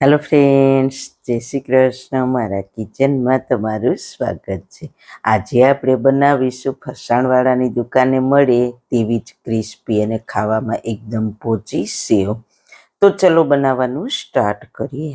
Hello friends જય શ્રી કૃષ્ણ. મારા કિચનમાં તમારું સ્વાગત છે. આજે આપણે બનાવીશું ફરસાણવાળાની દુકાને મળે તેવી જ ક્રિસ્પી અને ખાવામાં એકદમ પોચી સેવ. તો ચલો બનાવવાનું સ્ટાર્ટ કરીએ.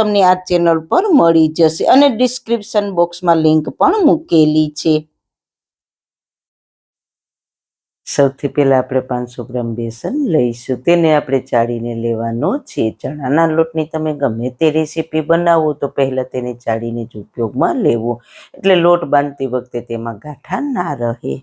તમને આ ચેનલ પર મળી જશે અને ડિસ્ક્રિપ્શન બોક્સમાં લિંક પણ મૂકેલી છે. સૌથી પહેલા આપણે પાંચસો ગ્રામ બેસન લઈશું. તેને આપણે ચાળીને લેવાનો છે. ચણાના લોટની તમે ગમે તે રેસીપી બનાવો તો પહેલાં તેને ચાળીને જ ઉપયોગમાં લેવો. એટલે લોટ બાંધતી વખતે તેમાં ગાંઠા ના રહે.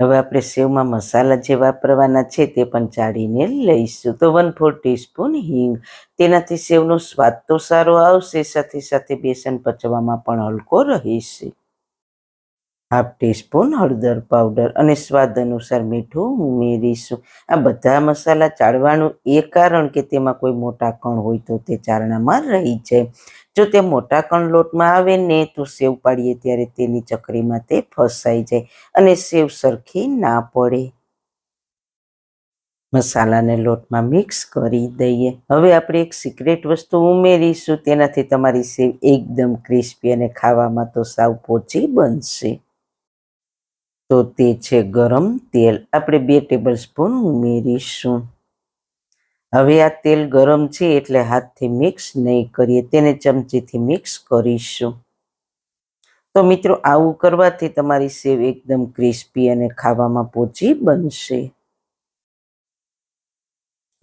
હવે આપણે સેવમાં મસાલા જે વાપરવાના છે તે પણ ચાળીને લઈશું. તો વન ફોર ટીસ્પૂન હિંગ. તેનાથી સેવનો સ્વાદ તો સારો આવશે, સાથે સાથે બેસન પચવામાં પણ હલકો રહેશે. હાફ ટીસ્પૂન હળદર પાવડર અને સ્વાદ અનુસાર મીઠું ઉમેરીશું આ બધા મસાલા ચાળવાનું એ કારણ કે તેમાં કોઈ મોટા કણ હોય તો તે ચારણામાં રહી જાય. જો તે મોટા કણ લોટમાં આવે ને તો સેવ પાડીએ ત્યારે તેની ચકરીમાં તે ફસાઈ જાય અને સેવ સરખી ના પડે. મસાલાને લોટમાં મિક્સ કરી દઈએ. હવે આપણે એક સિક્રેટ વસ્તુ ઉમેરીશું. તેનાથી તમારી સેવ એકદમ ક્રિસ્પી અને ખાવામાં તો સાવ પોચી બનશે. તો તે છે ગરમ તેલ. આપણે બે ટેબલ સ્પૂન ઉમેરીશું. હવે આ તેલ ગરમ છે એટલે હાથથી મિક્સ નહીં કરીએ, તેને ચમચીથી મિક્સ કરીશું. તો મિત્રો, આવું કરવાથી તમારી સેવ એકદમ ક્રિસ્પી અને ખાવામાં પોચી બનશે.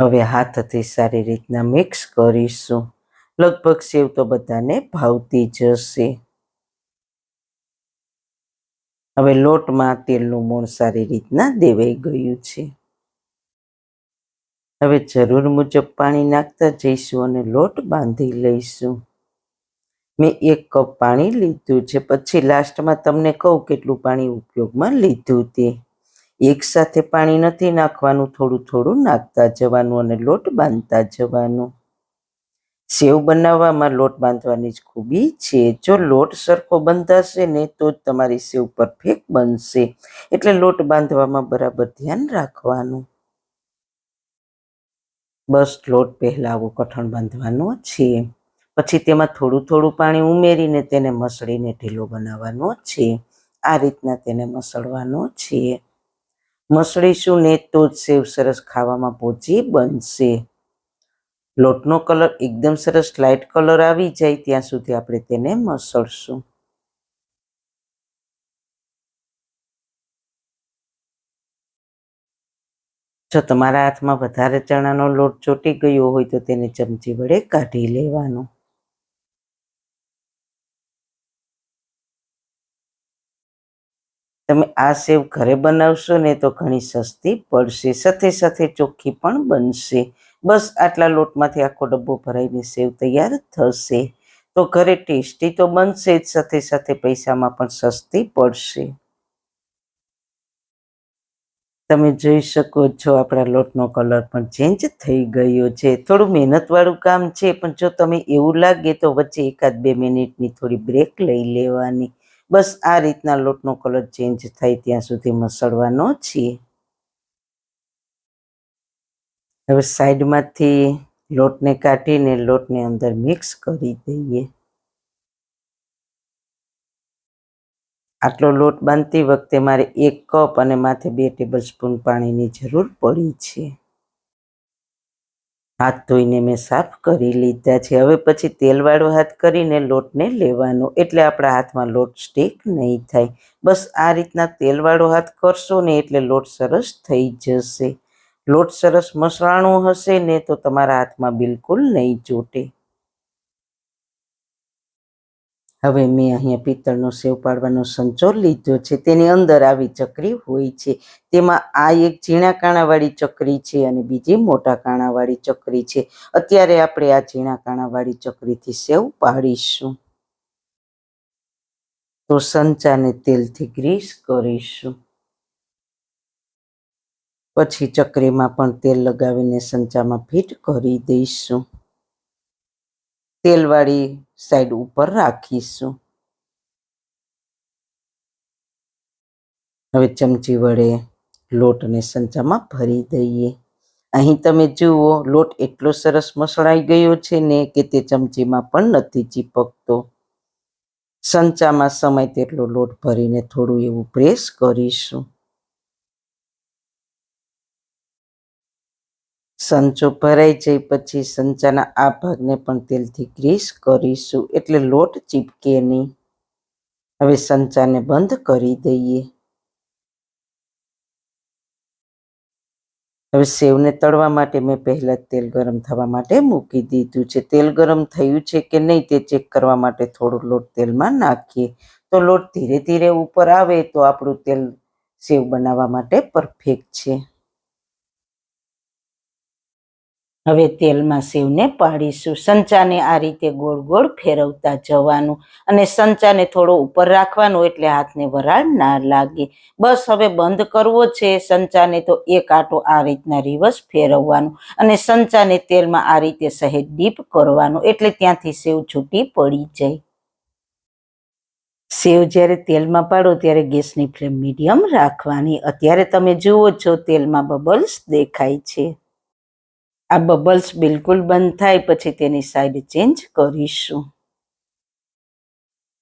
હવે હાથથી સારી રીતના મિક્સ કરીશું. લગભગ સેવ તો બધાને ભાવતી જશે હવે લોટમાં તેલનું મૂળ સારી રીતના દેવાઈ ગયું છે. હવે જરૂર મુજબ પાણી નાખતા જઈશું અને લોટ બાંધી લઈશું. મેં એક કપ પાણી લીધું છે. પછી લાસ્ટમાં તમને કહું કેટલું પાણી ઉપયોગમાં લીધું તે. એક સાથે પાણી નથી નાખવાનું, થોડું થોડું નાખતા જવાનું અને લોટ બાંધતા જવાનું. સેવ બનાવવામાં લોટ બાંધવાની જ ખૂબી છે. જો લોટ સરખો બંધાશે ને તો જ તમારી સેવ પરફેક્ટ બનશે. એટલે લોટ બાંધવામાં બરાબર ધ્યાન રાખવાનું. બસ લોટ પહેલાં આવો કઠણ બાંધવાનો છે. પછી તેમાં થોડું થોડું પાણી ઉમેરીને તેને મસળીને ઢીલો બનાવવાનો છે. આ રીતના તેને મસળવાનો છે. મસળીશું ને તો જ સેવ સરસ ખાવામાં પોચી બનશે. લોટનો કલર એકદમ સરસ લાઇટ કલર આવી જાય ત્યાં સુધી આપણે તેને મસળશું. જો તમારા હાથમાં વધારે ચણાનો લોટ ચોટી ગયો હોય તો તેને ચમચી વડે કાઢી લેવાનો. તમે આ સેવ ઘરે બનાવશો ને તો ઘણી સસ્તી પડશે, સાથે સાથે ચોખ્ખી પણ બનશે. બસ આટલા લોટમાંથી આખો ડબ્બો ભરાઈને સેવ તૈયાર થશે. તો ઘરે ટેસ્ટી તો બનશે જ, સાથે સાથે પૈસામાં પણ સસ્તી પડશે. તમે જોઈ શકો છો આપણા લોટનો કલર પણ ચેન્જ થઈ ગયો છે. થોડું મહેનતવાળું કામ છે, પણ જો તમે એવું લાગે તો વચ્ચે એકાદ બે મિનિટની થોડી બ્રેક લઈ લેવાની. બસ આ રીતના લોટનો કલર ચેન્જ થાય ત્યાં સુધી મસળવાનો છે હવે સાઈડમાંથી લોટને કાઢીને લોટને અંદર મિક્સ કરી દઈએ. આટલો લોટ બાંધતી વખતે મારે એક કપ અને માથે બે ટેબલ સ્પૂન પાણીની જરૂર પડી છે. હાથ ધોઈને મેં સાફ કરી લીધા છે. હવે પછી તેલવાળો હાથ કરીને લોટને લેવાનો. એટલે આપણા હાથમાં લોટ સ્ટીક નહીં થાય. બસ આ રીતના તેલવાળો હાથ કરશો ને એટલે લોટ સરસ થઈ જશે. લોટ સરસ મસરાણું હશે ને તો તમારા હાથમાં બિલકુલ નહીં ચોટે. હવે મેં અહીંયા પિત્તળનો સેવ પાડવાનો સંચોર લીધો છે. તેની અંદર આવી ચકરી હોય છે. તેમાં આ એક ઝીણા કાણાવાળી ચકરી છે અને બીજી મોટા કાણાવાળી ચકરી છે. અત્યારે આપણે આ ઝીણા કાણાવાળી ચકરીથી સેવ પાડીશું. તો સંચાને તેલથી ગ્રીસ કરીશું. પછી ચકરીમાં પણ તેલ લગાવીને સંચામાં ફિટ કરી દઈશું. તેલવાળી સાઈડ ઉપર રાખીશું. હવે ચમચી વડે લોટને સંચામાં ભરી દઈએ. અહીં તમે જુઓ, લોટ એટલો સરસ મસળાઈ ગયો છે ને કે તે ચમચીમાં પણ નથી ચીપકતો. સંચામાં સમય તેટલો લોટ ભરીને થોડું એવું પ્રેસ કરીશું. સંચો ભરાઈ જાય પછી સંચાના આ ભાગને પણ તેલથી ગ્રીસ કરીશું. એટલે લોટ ચીપકે નહીં. હવે સંચાને બંધ કરી દઈએ. હવે સેવને તળવા માટે મેં પહેલાં તેલ ગરમ થવા માટે મૂકી દીધું છે. તેલ ગરમ થયું છે કે નહીં તે ચેક કરવા માટે થોડું લોટ તેલમાં નાખીએ. તો લોટ ધીરે ધીરે ઉપર આવે તો આપણું તેલ સેવ બનાવવા માટે પરફેક્ટ છે. હવે તેલમાં સેવને પાડીશું. સંચાને આ રીતે ગોળ ગોળ ફેરવતા જવાનું અને સંચાને થોડો ઉપર રાખવાનું એટલે હાથને વરાળ ના લાગે. બસ હવે બંધ કરવો છે. સંચાને તો એક આટો આ રીતના રિવર્સ ફેરવવાનું અને સંચાને તેલમાં આ રીતે સહેજ ડીપ કરવાનું એટલે ત્યાંથી સેવ છૂટી પડી જાય. સેવ જ્યારે તેલમાં પાડો ત્યારે ગેસની ફ્લેમ મીડિયમ રાખવાની. અત્યારે તમે જુઓ છો તેલમાં બબલ્સ દેખાય છે. આ બબલ્સ બિલકુલ બંધ થાય, પછી તેની સાઈડ ચેન્જ કરીશું.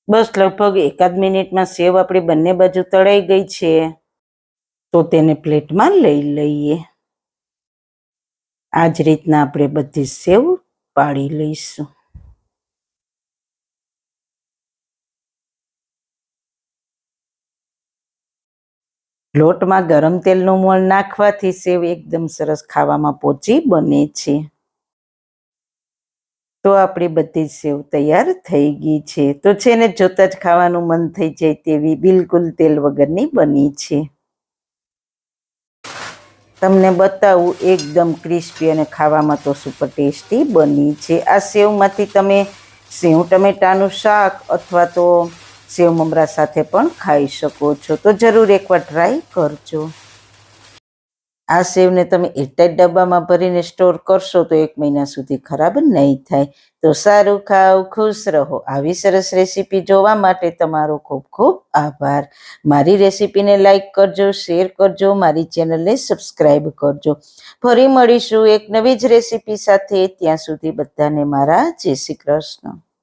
બસ લગભગ એકાદ મિનિટમાં સેવ આપણી બંને બાજુ તળાઈ ગઈ છે. તો તેને પ્લેટમાં લઈ લઈએ. આ જ રીતના આપણે બધી સેવ પાડી લઈશું. લોટમાં ગરમ તેલનું મોણ નાખવાથી સેવ એકદમ સરસ ખાવામાં પોચી બને છે. તો આપણી બધી સેવ તૈયાર થઈ ગઈ છે. તો છે ને, જોતા જ ખાવાનું મન થઈ જાય તેવી બિલકુલ તેલ વગરની બની છે. તમને બતાવું, એકદમ ક્રિસ્પી અને ખાવામાં તો સુપર ટેસ્ટી બની છે. આ સેવમાંથી તમે, સેવ ટમેટાનું શાક અથવા તો સેવ મમરા સાથે પણ ખાઈ શકો છો. તો જરૂર એકવાર ટ્રાય કરજો. આ સેવને તમે એરટાઈટ ડબ્બામાં ભરીને સ્ટોર કરશો તો એક મહિના સુધી ખરાબ નહીં થાય. તો સારું ખાઓ, ખુશ રહો. આવી સરસ રેસીપી જોવા માટે તમારો ખૂબ ખૂબ આભાર. મારી રેસીપીને લાઈક કરજો શેર કરજો, મારી ચેનલને સબસ્ક્રાઈબ કરજો. ફરી મળીશું એક નવી જ રેસીપી સાથે. ત્યાં સુધી બધાને મારા જય શ્રી કૃષ્ણ.